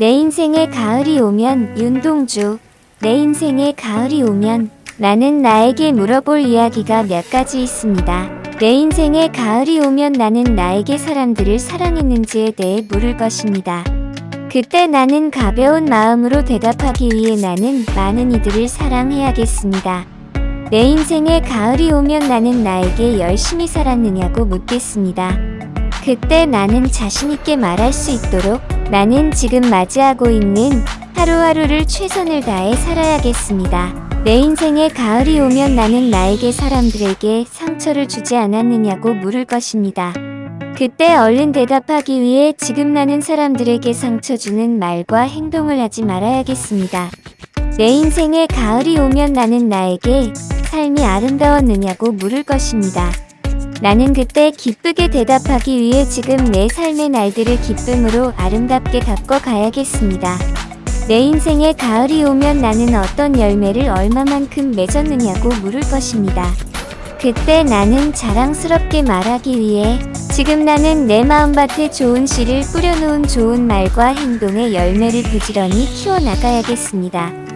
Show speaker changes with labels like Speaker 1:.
Speaker 1: 내 인생에 가을이 오면 윤동주. 내 인생에 가을이 오면 나는 나에게 물어볼 이야기가 몇 가지 있습니다. 내 인생에 가을이 오면 나는 나에게 사람들을 사랑했는지에 대해 물을 것입니다. 그때 나는 가벼운 마음으로 대답하기 위해 나는 많은 이들을 사랑해야겠습니다. 내 인생에 가을이 오면 나는 나에게 열심히 살았느냐고 묻겠습니다. 그때 나는 자신있게 말할 수 있도록 나는 지금 맞이하고 있는 하루하루를 최선을 다해 살아야겠습니다. 내 인생에 가을이 오면 나는 나에게 사람들에게 상처를 주지 않았느냐고 물을 것입니다. 그때 얼른 대답하기 위해 지금 나는 사람들에게 상처 주는 말과 행동을 하지 말아야겠습니다. 내 인생에 가을이 오면 나는 나에게 삶이 아름다웠느냐고 물을 것입니다. 나는 그때 기쁘게 대답하기 위해 지금 내 삶의 날들을 기쁨으로 아름답게 바꿔 가야겠습니다. 내 인생에 가을이 오면 나는 어떤 열매를 얼마만큼 맺었느냐고 물을 것입니다. 그때 나는 자랑스럽게 말하기 위해 지금 나는 내 마음밭에 좋은 씨를 뿌려놓은 좋은 말과 행동의 열매를 부지런히 키워나가야겠습니다.